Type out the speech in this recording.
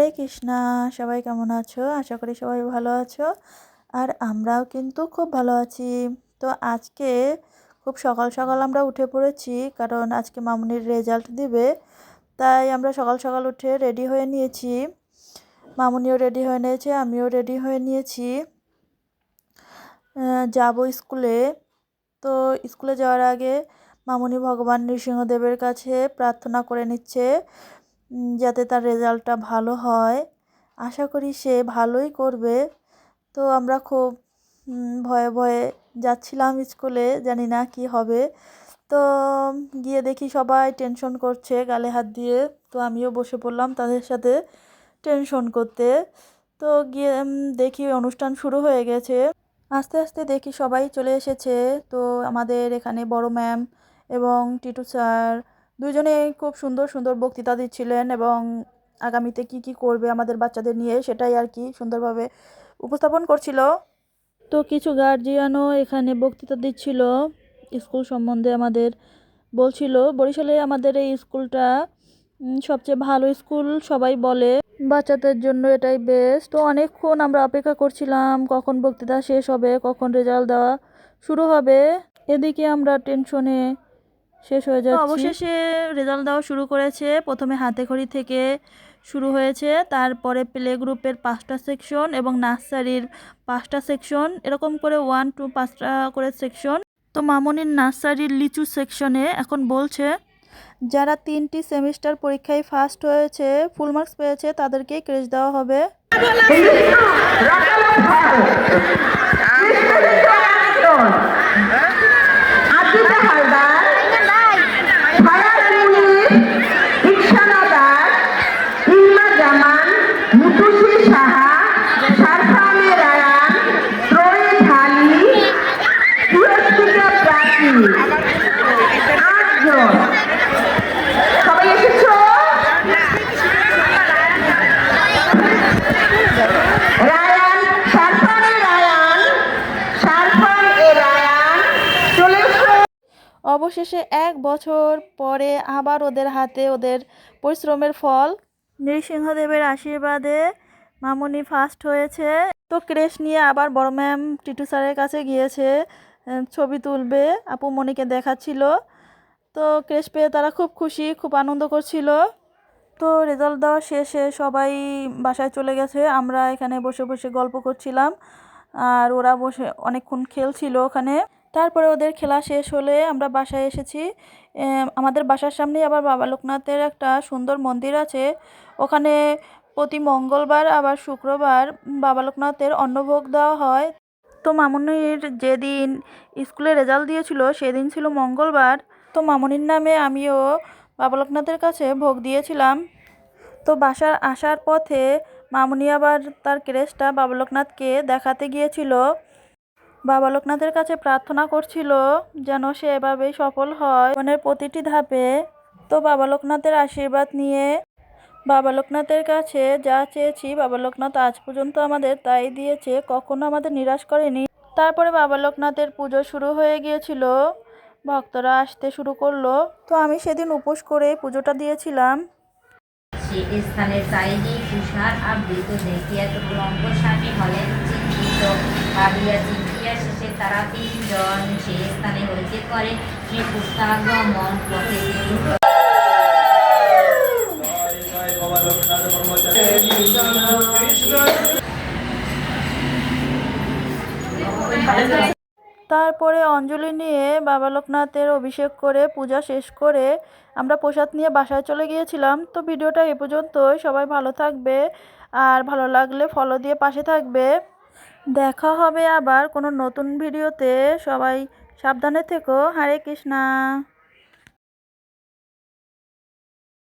হরে কৃষ্ণা, সবাই কেমন আছো? আশা করি সবাই ভালো আছো। আর আমরাও কিন্তু খুব ভালো আছি। তো আজকে খুব সকাল সকাল আমরা উঠে পড়েছি, কারণ আজকে মামুনির রেজাল্ট দিবে। তাই আমরা সকাল সকাল উঠে রেডি হয়ে নিয়েছি। মামুনিও রেডি হয়ে নিয়েছে, আমিও রেডি হয়ে নিয়েছি। যাব স্কুলে তো স্কুলে যাওয়ার আগে মামুনি ভগবান নৃসিংহদেবের কাছে প্রার্থনা করে নিচ্ছে। যাতে তার রেজাল্টটা ভালো হয়। আশা করি সে ভালোই করবে। তো আমরা খুব ভয়ে ভয়ে যাচ্ছিলাম স্কুলে, জানি না কি হবে। তো গিয়ে দেখি সবাই টেনশন করছে গালে হাত দিয়ে। তো আমিও বসে পড়লাম তাদের সাথে টেনশন করতে। তো গিয়ে দেখি অনুষ্ঠান শুরু হয়ে গেছে। আস্তে আস্তে দেখি সবাই চলে এসেছে। তো আমাদের এখানে বড় ম্যাম এবং টিটু স্যার দুজনে খুব সুন্দর সুন্দর বক্তৃতা দিচ্ছিলেন এবং আগামীতে কি কি করবে আমাদের বাচ্চাদের নিয়ে সেটাই আর কি সুন্দরভাবে উপস্থাপন করছিল। তো কিছু গার্জিয়ানও এখানে বক্তৃতা দিচ্ছিল, স্কুল সম্বন্ধে আমাদের বলছিল, বরিশালে আমাদের এই স্কুলটা সবচেয়ে ভালো স্কুল সবাই বলে। বাচ্চাদের জন্য এটাই বেস্ট তো অনেকক্ষণ আমরা অপেক্ষা করছিলাম, কখন বক্তৃতা শেষ হবে, কখন রেজাল্ট দেওয়া শুরু হবে। এদিকে আমরা টেনশনে শেষ হয়ে যাচ্ছে। অবশেষে রেজাল্ট দেওয়া শুরু করেছে। প্রথমে হাতে খড়ি থেকে শুরু হয়েছে। তারপরে প্লে গ্রুপের পাঁচটা সেকশন এবং নার্সারির পাঁচটা সেকশন এরকম করে ওয়ান টু পাঁচটা করে সেকশন তো মামনির নার্সারির লিচু সেকশনে এখন বলছে যারা তিনটি সেমিস্টার পরীক্ষায় ফার্স্ট হয়েছে ফুল মার্কস পেয়েছে তাদেরকে ক্রেজ দেওয়া হবে। অবশেষে এক বছর পরে আবার ওদের হাতে ওদের পরিশ্রমের ফল। নৃসিংহদেবের আশীর্বাদে মামুনি ফার্স্ট হয়েছে। তো ক্রেশ নিয়ে আবার বড় ম্যাম টিটু স্যারের কাছে গিয়েছে ছবি তুলবে আপু মনিকে দেখাচ্ছিল। তো ক্রেশ পেয়ে তারা খুব খুশি খুব আনন্দ করছিল। তো রেজাল্ট দেওয়া শেষে সবাই বাসায় চলে গেছে আমরা এখানে বসে বসে গল্প করছিলাম। আর ওরা বসে অনেকক্ষণ খেলছিল ওখানে। তারপরে ওদের খেলা শেষ হলে আমরা বাসায় এসেছি। আমাদের বাসার সামনেই আবার বাবা লোকনাথের একটা সুন্দর মন্দির আছে। ওখানে প্রতি মঙ্গলবার, আবার শুক্রবার বাবা লোকনাথের অন্নভোগ দেওয়া হয়। তো মামনির যেদিন স্কুলে রেজাল্ট দিয়েছিল, সেদিন ছিল মঙ্গলবার। তো মামনির নামে আমিও বাবা লোকনাথের কাছে ভোগ দিয়েছিলাম। তো বাসার আসার পথে মামনি আবার তার ক্রেসটা বাবা লোকনাথকে দেখাতে গিয়েছিল। বাবা লোকনাথের কাছে প্রার্থনা করছিল যেন সে এভাবেই সফল হয় মনের প্রতিটি ধাপে। তো বাবা লোকনাথের আশীর্বাদ নিয়ে বাবা লোকনাথের কাছে যা চেয়েছি, বাবা লোকনাথ আজ পর্যন্ত আমাদের তাই দিয়েছে, কখনো আমাদের নিরাশ করেনি। তারপরে বাবা লোকনাথের পুজো শুরু হয়ে গিয়েছিল, ভক্তরা আসতে শুরু করল। তো আমি সেদিন উপোস করে পুজোটা দিয়েছিলাম। স্থানের তুষার আবৃত দেখিয়া তো হলেন চিন্তিত। শেষে তারা তিনজন সে স্থানে পথে তারপরে অঞ্জলি নিয়ে বাবা লোকনাথের অভিষেক করে পূজা শেষ করে আমরা প্রসাদ নিয়ে বাসায় চলে গিয়েছিলাম। তো ভিডিওটা এ পর্যন্তই। সবাই ভালো থাকবে। আর ভালো লাগলে ফলো দিয়ে পাশে থাকবে। দেখা হবে আবার কোনো নতুন ভিডিওতে। সবাই সাবধানে থেকো। হরে কৃষ্ণা।